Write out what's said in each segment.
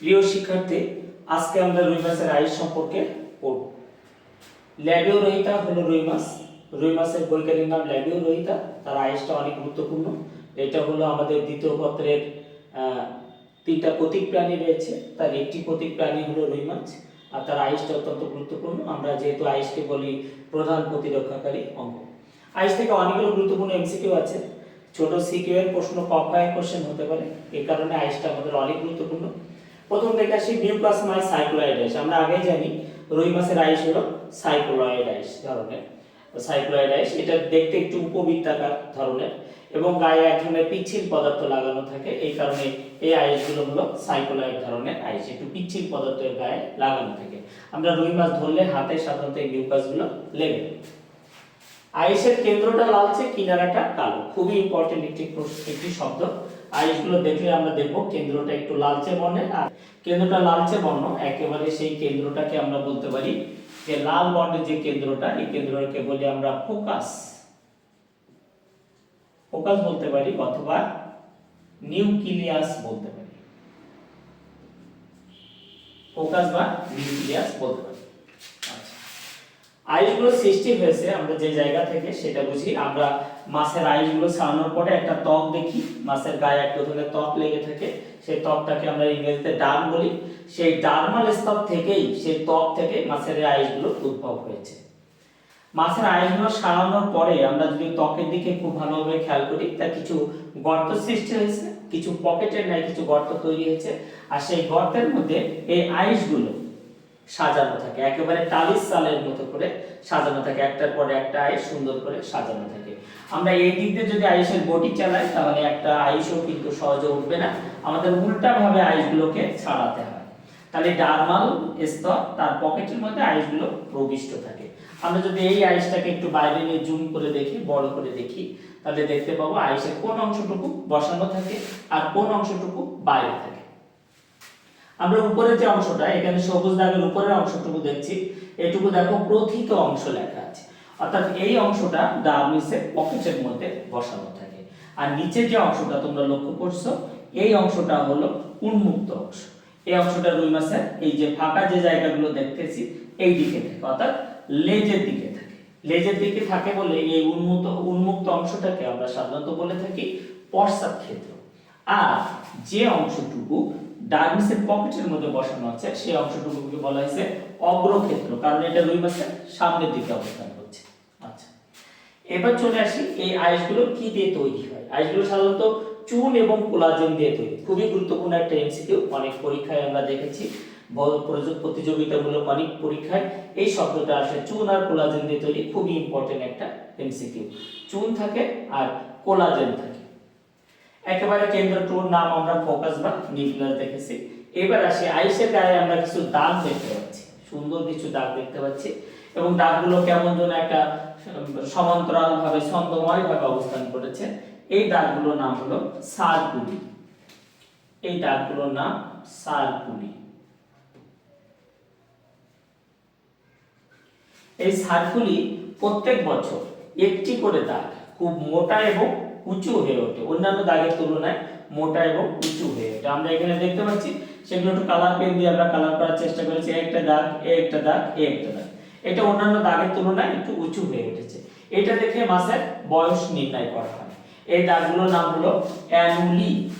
প্রিয় শিক্ষার্থী, আজকে আমরা রুই মাছের আইস সম্পর্কে পড়ব। ল্যাবিও রহিতা হলো রুই মাছ। রুই মাছের বৈজ্ঞানিক নাম ল্যাবিও রহিতা তার আইসটা অনেক গুরুত্বপূর্ণ। এটা হলো আমাদের দ্বিতীয় পত্রের তিনটা প্রতীক প্রাণী রয়েছে। তার একটি প্রতীক প্রাণী হলো রুই মাছ, আর তার আইসটা অত্যন্ত গুরুত্বপূর্ণ। আমরা যেহেতু আইসকে বলি প্রধান প্রতিরক্ষাকারী অঙ্গ। আইস থেকে অনেকগুলো গুরুত্বপূর্ণ এমসিকিউ আছে। ছোট সিকিউ এর প্রশ্ন কপায় কোশ্চেন হতে পারে। এই কারণে আইসটা আমাদের অনেক গুরুত্বপূর্ণ। প্রথম দেখে আসি মিউকাস মাই সাইক্লোয়েড আইস আমরা আগেই জানি রুই মাছের আইস হলো সাইক্লোয়েড আইস ধরনের। সাইক্লোয়েড আইস এটা দেখতে একটু উপবৃত্তাকার ধরনের এবং গায়ে এক ধরনের পিচ্ছিল পদার্থ লাগানো থাকে। এই কারণে এই আইসগুলো হলো সাইক্লোয়েড ধরনের আইস। একটু পিচ্ছিল পদার্থের গায়ে লাগানো থাকে। আমরা রুই মাছ ধরলে হাতে সাধারণত এই মিউকাসগুলো লেগে থাকে। আইসের কেন্দ্রটা লালচে, কিনারাটা কালো। খুবই ইম্পর্টেন্ট একটি একটি শব্দ। আইসগুলো দেখলে আমরা দেখব কেন্দ্রটা একটু লালচে বর্ণের আর কেন্দ্রটা লালচে বর্ণ, একেবারে সেই কেন্দ্রটাকে আমরা বলতে পারি যে লাল বর্ণের যে কেন্দ্রটা, এই কেন্দ্রটাকে বলি আমরা ফোকাস। ফোকাস বলতে পারি অথবা নিউক্লিয়াস বলতে পারি। ফোকাস বা নিউক্লিয়াস বলতে পারি। আইসগুলো সৃষ্টি হয়েছে, আমরা যে জায়গা থেকে সেটা বুঝি। আমরা মাছের আইসগুলো ছাড়ানোর পরে একটা ত্বক দেখি। মাছের গায়ে একটা ধরনের ত্বক লেগে থাকে। সেই ত্বকটাকে আমরা ইংরেজিতে ডার্ম বলি। সেই ডার্মাল স্তর থেকেই, সেই ত্বক থেকে মাছের আইসগুলো উদ্ভব হয়েছে। মাছের আইসগুলো সারানোর পরে আমরা যদি ত্বকের দিকে খুব ভালোভাবে খেয়াল করি, তা কিছু গর্ত সৃষ্টি হয়েছে, কিছু পকেটের ন্যায় কিছু গর্ত তৈরি হয়েছে। আর সেই গর্তের মধ্যে এই আইসগুলো সাজানো থাকে। একেবারে টালিস চালের মতো করে সাজানো থাকে। একটার পরে একটা আইস, সুন্দর করে সাজানো থাকে। আমরা এই দিক দিয়ে যদি আইসের বটি চালাই, তাহলে একটা আইসও কিন্তু সহজে উঠবে না। আমাদের উল্টা ভাবে আইসগুলোকে ছাড়াতে হয়। তাহলে ডারমাল স্তর তার পকেটের মধ্যে আইসগুলো প্রবিষ্ট থাকে। আমরা যদি এই আইসটাকে একটু বাইরে নিয়ে জুম করে দেখি, বড় করে দেখি, তাহলে দেখতে পাবো আইসের কোন অংশটুকু বসানো থাকে আর কোন অংশটুকু বাইরে থাকে। আমরা উপরের যে অংশটা, এখানে সবুজ দাগের উপরের অংশটুকু দেখছি, এটুকু দেখো প্রথিত অংশ লেখা আছে। অর্থাৎ এই অংশটা ডার্মিসের পকেটের মধ্যে বসানো থাকে। আর নিচের যে অংশটা তোমরা লক্ষ্য করছ, এই অংশটা হলো উন্মুক্ত অংশ। এই অংশটা রুই মাছের, এই যে ফাঁকা যে জায়গাগুলো দেখতেছি, এই দিকে থাকে। অর্থাৎ লেজের দিকে থাকে। লেজের দিকে থাকে বলে এই উন্মুক্ত উন্মুক্ত অংশটাকে আমরা সাধারণত বলে থাকি পশ্চাৎ ক্ষেত্র আর যে অংশটুকু ডায়াগনোসের পকেটের মধ্যে বসানো আছে। সেই অংশটুকুকে বলা হয়েছে অগ্রক্ষেত্র, কারণ এটা রুই মাছের সামনের দিকে অবস্থান করছে। আচ্ছা এবার চলে আসি, এই আইসগুলো কি দিয়ে তৈরি হয়? আইসগুলো সাধারণত চুন এবং কোলাজেন দিয়ে তৈরি। খুবই গুরুত্বপূর্ণ একটা এমসিকিউ, অনেক পরীক্ষায় আমরা দেখেছি প্রতিযোগিতামূলক অনেক পরীক্ষায় এই শব্দটা আসে। চুন আর কোলাজেন দিয়ে তৈরি, খুবই ইম্পর্টেন্ট একটা এমসিকিউ। চুন থাকে আর কোলাজেন থাকে। একেবারে কেন্দ্রটুর নাম আমরা ফোকাস বা নিউক্লিয়াস দেখেছি। এবার আসি আইসের গায়ে আমরা কিছু দাগ দেখতে পাচ্ছি। সুন্দর কিছু দাগ দেখতে পাচ্ছি। এবং দাগগুলো কেমন যেন একটা সমান্তরাল ভাবে ছন্দময় ভাবে অবস্থান করেছে। এই দাগগুলোর নাম হলো সারকুলি। এই দাগগুলোর নাম সারকুলি। এই সারকুলি প্রত্যেক বছর একটি করে দাগ, খুব মোটা এবং উঁচু হয়ে ওঠে। অন্যান্য দাগের তুলনায় মোটা এবং উঁচু হয়ে ওঠে। আমরা এখানে দেখতে পাচ্ছি, সেগুলো একটু কালার পেন দিয়ে আমরা কালার করার চেষ্টা করেছি। একটা দাগ, এ একটা দাগ, এ একটা দাগ। এটা অন্যান্য দাগের তুলনায় একটু উঁচু হয়ে উঠেছে। এটা দেখে মাছের বয়স নির্ণয় করা হয়। এই দাগগুলোর নাম হলো অ্যানুলি।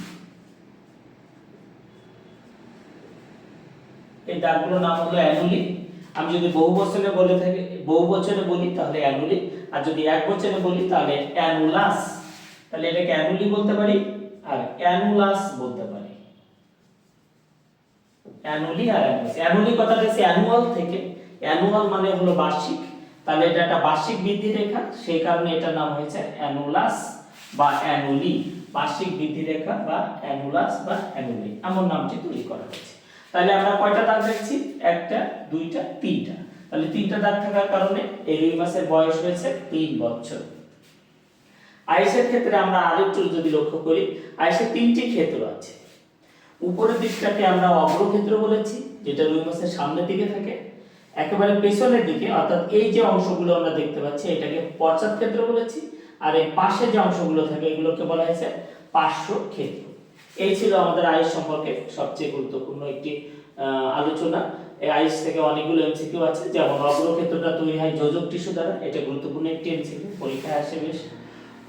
এই দাগগুলোর নাম হলো অ্যানুলি। আমি যদি বহু বছরে বলে থাকি, বহু বছরে বলি তাহলে অ্যানুলি। আর যদি এক বছরে বলি তাহলে অ্যানুলাস। তাহলে এটাকে অ্যানুলি বলতে পারি আর অ্যানুলাস বলতে পারি। অ্যানুলি আর অ্যানুলাস অ্যানুলি কথাটা এসে অ্যানুয়াল থেকে। অ্যানুয়াল মানে হলো বার্ষিক। তাহলে এটা একটা বার্ষিক বৃদ্ধি রেখা, সেই কারণে এটার নাম হয়েছে অ্যানুলাস বা অ্যানুলি বার্ষিক বৃদ্ধি রেখা বা অ্যানুলাস বা অ্যানুলি এমন নামটি তৈরি করা হয়েছে। তাহলে আমরা কয়টা দাগ দেখছি? একটা, দুইটা, তিনটা। তাহলে তিনটা দাগ থাকার কারণে এই মাছের বয়স হয়েছে তিন বছর। আইসের ক্ষেত্রে আমরা আরেকটু যদি লক্ষ্য করি আইসের তিনটি ক্ষেত্র আছে। উপরের দিকটাকে আমরা অগ্রক্ষেত্র বলেছি, যেটা রুই সামনের দিকে থাকে। একেবারে পেছনের দিকে, অর্থাৎ এই যে অংশগুলো আমরা দেখতে পাচ্ছি, এটাকে পশ্চাৎ ক্ষেত্র বলেছি, আর এই পাশে যে অংশগুলো থাকে, এগুলোকে বলা হয়েছে পার্শ্ব ক্ষেত্র। এই ছিল আমাদের আইস সম্পর্কে সবচেয়ে গুরুত্বপূর্ণ একটি আলোচনা। এই আইস থেকে অনেকগুলো এমসিকিউ আছে, যেমন অগ্রক্ষেত্রটা তৈরি হয় যোজক টিস্যু দ্বারা, এটা গুরুত্বপূর্ণ একটি এমসিকিউ পরীক্ষায় আসে বেশ।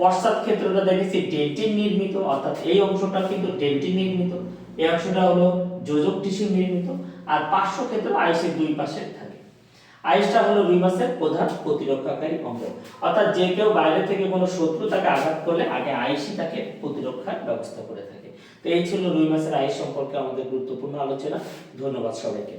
পশ্চাৎ ক্ষেত্রটা দেখেছি ডেন্টিন নির্মিত, অর্থাৎ এই অংশটা কিন্তু ডেন্টিন নির্মিত। এই অংশটা হলো যোজক টিস্যু নির্মিত, আর পার্শ্ব ক্ষেত্র আইসের দুই পাশে থাকে। আইসটা হলো রুই মাছের প্রধান প্রতিরক্ষাকারী অঙ্গ। অর্থাৎ যে কেউ বাইরে থেকে কোনো শত্রু তাকে আঘাত করলে আগে আইসই তাকে প্রতিরক্ষার ব্যবস্থা করে থাকে। তো এই ছিল রুই মাছের আইস সম্পর্কে আমাদের গুরুত্বপূর্ণ আলোচনা। ধন্যবাদ সবাইকে।